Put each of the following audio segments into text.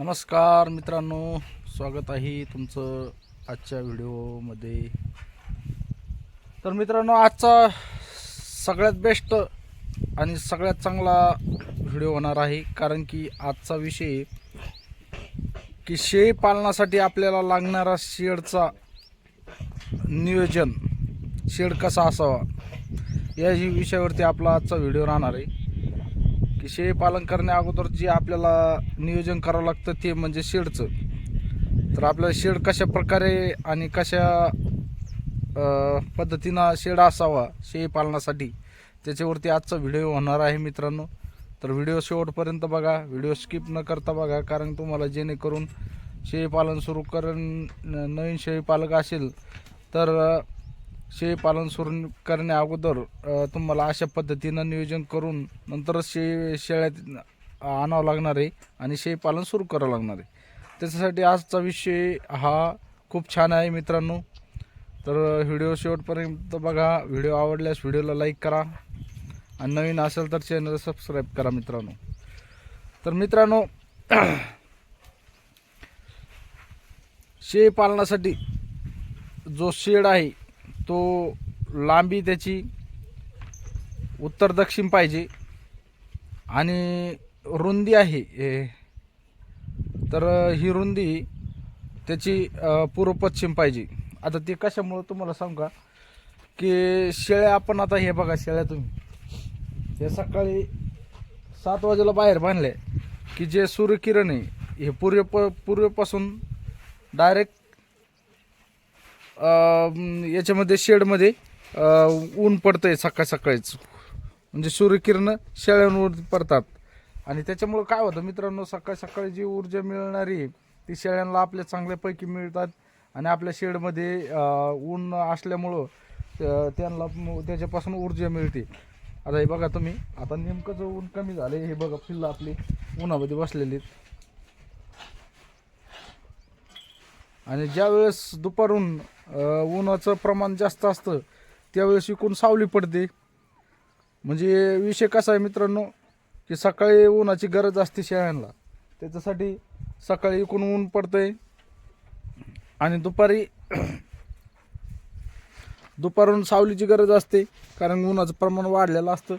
नमस्कार मित्रांनो स्वागत आहे तुमचं आजच्या व्हिडिओमध्ये. तर मित्रांनो आजचा सगळ्यात बेस्ट आणि सगळ्यात चांगला व्हिडिओ होणार आहे. कारण की आजचा विषय की शेळी पालनासाठी आपल्याला लागणारा शेडचा नियोजन शेड कसा असावा या विषयावरती आपला आजचा व्हिडिओ राहणार आहे. की शेळी पालन करण्या अगोदर जे आपल्याला नियोजन करावं लागतं ते म्हणजे शेडचं. तर आपल्याला शेड कशा प्रकारे आणि कशा पद्धतीनं शेड असावा शेळी पालनासाठी त्याच्यावरती आजचा व्हिडिओ होणार आहे मित्रांनो. तर व्हिडिओ शेवटपर्यंत बघा व्हिडिओ स्किप न करता बघा कारण तुम्हाला जेणेकरून शेळी पालन सुरू करून नवीन शेळी पालक असेल तर शेळीपालन शेळी पालन सुरू करण्या अगोदर तुम्हाला अशा पद्धतीनं नियोजन करून नंतरच शेळी शेळ्यात आणावं लागणार आहे आणि शेळी पालन सुरू करावं लागणार आहे. त्याच्यासाठी आजचा विषय हा खूप छान आहे मित्रांनो. तर व्हिडिओ शेवटपर्यंत बघा. व्हिडिओ आवडल्यास व्हिडिओला लाईक करा आणि नवीन असेल तर चॅनल सबस्क्राईब करा मित्रांनो. तर मित्रांनो शेळी पालनासाठी जो शेड आहे तो लांबी त्याची उत्तर दक्षिण पाहिजे. आणि रुंदी आहे हे. तर ही रुंदी त्याची पूर्व पश्चिम पाहिजे. आता ते कशामुळं तुम्हाला सांगा की? शेळ्या आपण आता हे बघा शेळ्या तुम्ही. हे सकाळी सात वाजेला बाहेर बांधले की जे सूर्यकिरण आहे हे पूर्व पूर्वेपासून डायरेक्ट याच्यामध्ये शेडमध्ये ऊन पडतं आहे सकाळ सकाळीच. म्हणजे सूर्यकिरण शेळ्यांवर पडतात. आणि त्याच्यामुळं काय होतं मित्रांनो सकाळ सकाळी जी ऊर्जा मिळणारी ती शेळ्यांना आपल्या चांगल्यापैकी मिळतात. आणि आपल्या शेडमध्ये ऊन असल्यामुळं त्यांना त्याच्यापासून ऊर्जा मिळते. आता हे बघा तुम्ही आता नेमकं जो ऊन कमी झालं हे बघा पिल्लं आपली उन्हामध्ये बसलेली आहेत. आणि ज्यावेळेस दुपारून उन्हाचं प्रमाण जास्त असतं त्यावेळेस इकून सावली पडते. म्हणजे विषय कसा आहे मित्रांनो की सकाळी उन्हाची गरज असते शेळ्यांना. त्याच्यासाठी सकाळी इकून ऊन पडतंय. आणि दुपारी दुपारून सावलीची गरज असते कारण उन्हाचं प्रमाण वाढलेलं असतं.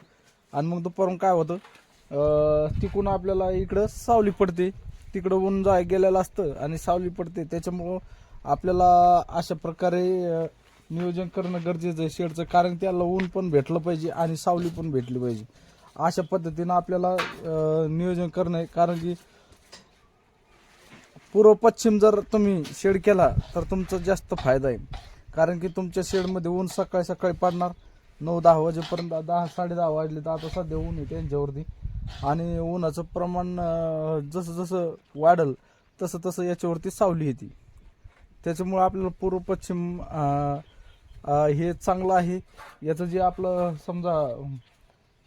आणि मग दुपारून काय होतं तिकून आपल्याला इकडं सावली पडते. तिकडं ऊन जाय गेलेलं असतं आणि सावली पडते. त्याच्यामुळं आपल्याला अशा प्रकारे नियोजन करणं गरजेचं आहे शेडचं कारण त्याला ऊन पण भेटलं पाहिजे आणि सावली पण भेटली पाहिजे. अशा पद्धतीनं आपल्याला नियोजन करणं आहे कारण की पूर्व पश्चिम जर तुम्ही शेड केला तर तुमचा जास्त फायदा आहे. कारण की तुमच्या शेडमध्ये ऊन सकाळी सकाळी पडणार नऊ दहा वाजेपर्यंत दहा साडे दहा वाजले तर आता सध्या ऊन आहे त्यांच्यावरती. आणि ऊनाचं प्रमाण जसं जसं वाढल तसं तसं याच्यावरती सावली येते. त्याच्यामुळं आपल्याला पूर्व पश्चिम हे चांगलं आहे. याचं जे आपलं समजा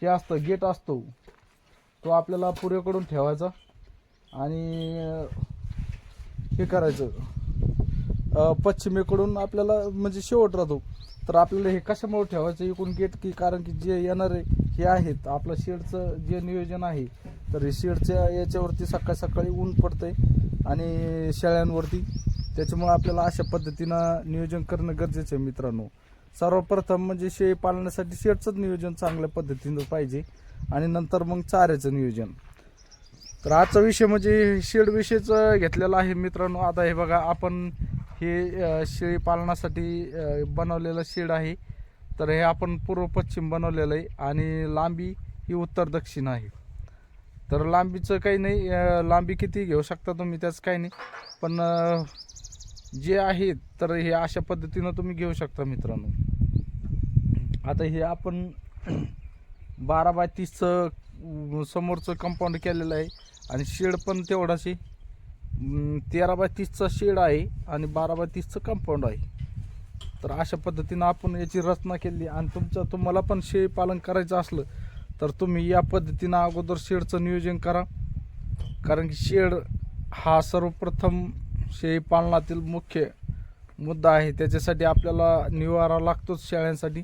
हे असतं गेट असतो तो आपल्याला पूर्वेकडून ठेवायचा आणि हे करायचं. पश्चिमेकडून आपल्याला म्हणजे शेवट राहतो. तर आपल्याला हे कशामुळे ठेवायचं? एकूण गेट की कारण की जे येणारे हे आहेत. आपलं शेडचं जे नियोजन आहे तर हे शेडच्या याच्यावरती सकाळी सकाळी ऊन पडतंय आणि शेळ्यांवरती. त्याच्यामुळे आपल्याला अशा पद्धतीनं नियोजन करणं गरजेचं आहे मित्रांनो. सर्वप्रथम म्हणजे शेळी पालनासाठी शेडचंच नियोजन चांगल्या पद्धतीनं पाहिजे आणि नंतर मग चाऱ्याचं नियोजन. तर आजचा विषय म्हणजे शेड विषयच घेतलेला आहे मित्रांनो. आता हे बघा आपण हे शेळी पालनासाठी बनवलेलं शेड आहे. तर हे आपण पूर्व पश्चिम बनवलेलं आहे आणि लांबी ही उत्तर दक्षिण आहे. तर लांबीचं काही नाही लांबी किती घेऊ शकता तुम्ही त्याचं काही नाही. पण जे आहेत तर हे अशा पद्धतीनं तुम्ही घेऊ शकता मित्रांनो. आता हे आपण बारा बाय तीसचं समोरचं कंपाऊंड केलेलं आहे. आणि शेड पण तेवढाशी. तेरा बाय तीसचा शेड आहे आणि बारा बाय तीसचं कंपाऊंड आहे. तर अशा पद्धतीनं आपण याची रचना केली. आणि तुमचं तुम्हाला पण शेळी पालन करायचं असलं तर तुम्ही या पद्धतीनं अगोदर शेडचं नियोजन करा. कारण की शेड हा सर्वप्रथम शेळी पालनातील मुख्य मुद्दा आहे. त्याच्यासाठी आपल्याला निवारा लागतोच शेळ्यांसाठी.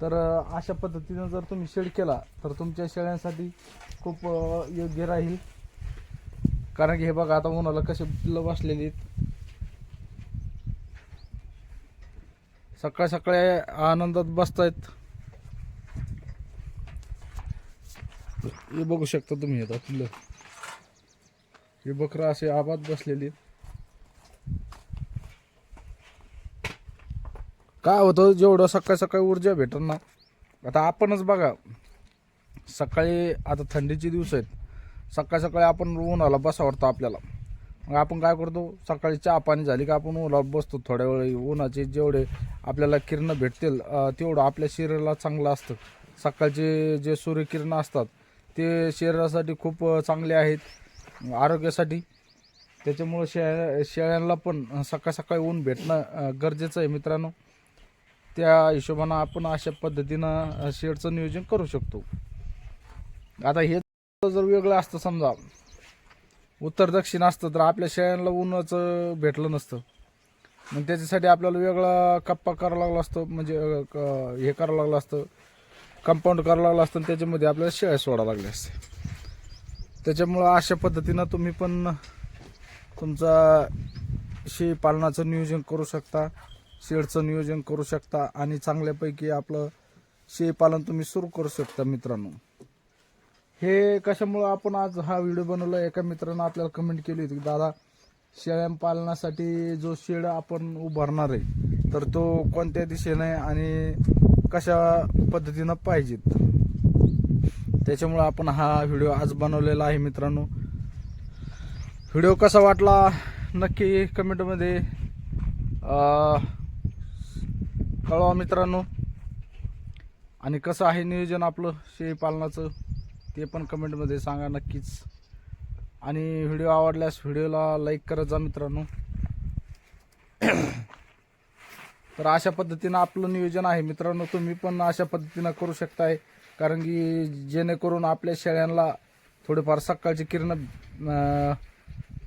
तर अशा पद्धतीनं जर तुम्ही शेड केला तर तुमच्या शेळ्यांसाठी खूप योग्य राहील. कारण की हे बघा आता उन्हाला कसे पिल्लं बसलेली आहेत. सकाळ सकाळी आनंदात बसतायत. हे बघू शकता तुम्ही आता पिल्लं हे बकरं असे आबाद बसलेली आहेत. काय होतं जेवढं सकाळी सकाळी ऊर्जा भेटत ना आता आपणच बघा सकाळी आता थंडीचे दिवस आहेत सकाळी सकाळी आपण उन्हाला बसा वाटतं आपल्याला. मग आपण काय करतो सकाळी चहा पाणी झाली का आपण उन्हाला बसतो थोड्या वेळ उन्हाचे जेवढे आपल्याला किरणं भेटतील तेवढं आपल्या शरीराला चांगलं असतं. सकाळचे जे सूर्यकिरणं असतात ते शरीरासाठी खूप चांगले आहेत आरोग्यासाठी. त्याच्यामुळं शेळ्या शेळ्यांना पण सकाळ सकाळी ऊन भेटणं गरजेचं आहे मित्रांनो. त्या हिशोबानं आपण अशा पद्धतीनं शेडचं नियोजन करू शकतो. आता हे जर वेगळं असतं समजा उत्तर दक्षिण असतं तर आपल्या शेळ्यांना ऊनच भेटलं नसतं. मग त्याच्यासाठी आपल्याला वेगळा कप्पा करावा लागला असतो म्हणजे क- हे करावं लागलं असतं कंपाऊंड करावं लागलं असतं आणि त्याच्यामध्ये आपल्याला शेळ्या सोडावं लागले असते त्याच्यामुळं अशा पद्धतीनं तुम्ही पण तुमचा शेळी पालनाचं नियोजन करू शकता. शेडचं नियोजन करू शकता आणि चांगल्यापैकी आपलं शेळी पालन तुम्ही सुरू करू शकता मित्रांनो. हे कशामुळं आपण आज हा व्हिडिओ बनवला एका मित्रानं आपल्याला कमेंट केली होती की दादा शेळ्या पालनासाठी जो शेड आपण उभारणार आहे तर तो कोणत्या दिशेने आणि कशा पद्धतीनं पाहिजेत? त्याच्यामुळं आपण हा व्हिडिओ आज बनवलेला आहे मित्रांनो. व्हिडिओ कसा वाटला नक्की कमेंटमध्ये कळवा मित्रांनो आणि कसं आहे नियोजन आपलं शेळी पालनाचं ते पण कमेंटमध्ये सांगा नक्कीच. आणि व्हिडिओ आवडल्यास व्हिडिओला लाईक करत जा मित्रांनो. तर अशा पद्धतीनं आपलं नियोजन आहे. मित्रांनो तुम्ही पण अशा पद्धतीनं करू शकताय. कारण की जेणेकरून आपल्या शेळ्यांना थोडेफार सकाळची किरणं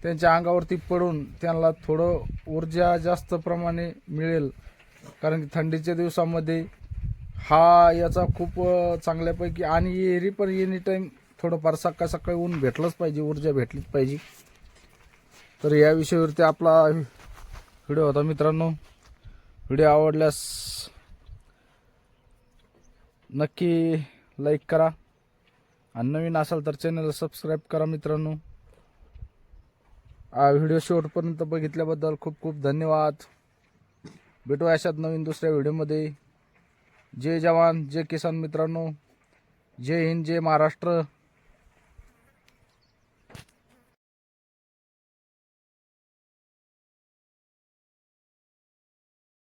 त्यांच्या अंगावरती पडून त्यांना थोडं ऊर्जा जास्त प्रमाणे मिळेल. कारण की थंडीच्या दिवसामध्ये हा याचा खूप चांगल्यापैकी आणि एरी पण एनी टाईम थोडंफार सकाळ सकाळी ऊन भेटलंच पाहिजे ऊर्जा भेटलीच पाहिजे. तर या विषयावरती आपला व्हिडिओ होता मित्रांनो. व्हिडिओ आवडल्यास नक्की लाईक करा. आणि नवीन असाल तर चॅनलला सबस्क्राईब करा मित्रांनो. हा व्हिडिओ शेवटपर्यंत बघितल्याबद्दल खूप खूप धन्यवाद. भेटू अशात नवीन दुसऱ्या व्हिडिओमध्ये. जय जवान जय किसान मित्रांनो. जय हिंद जय महाराष्ट्र.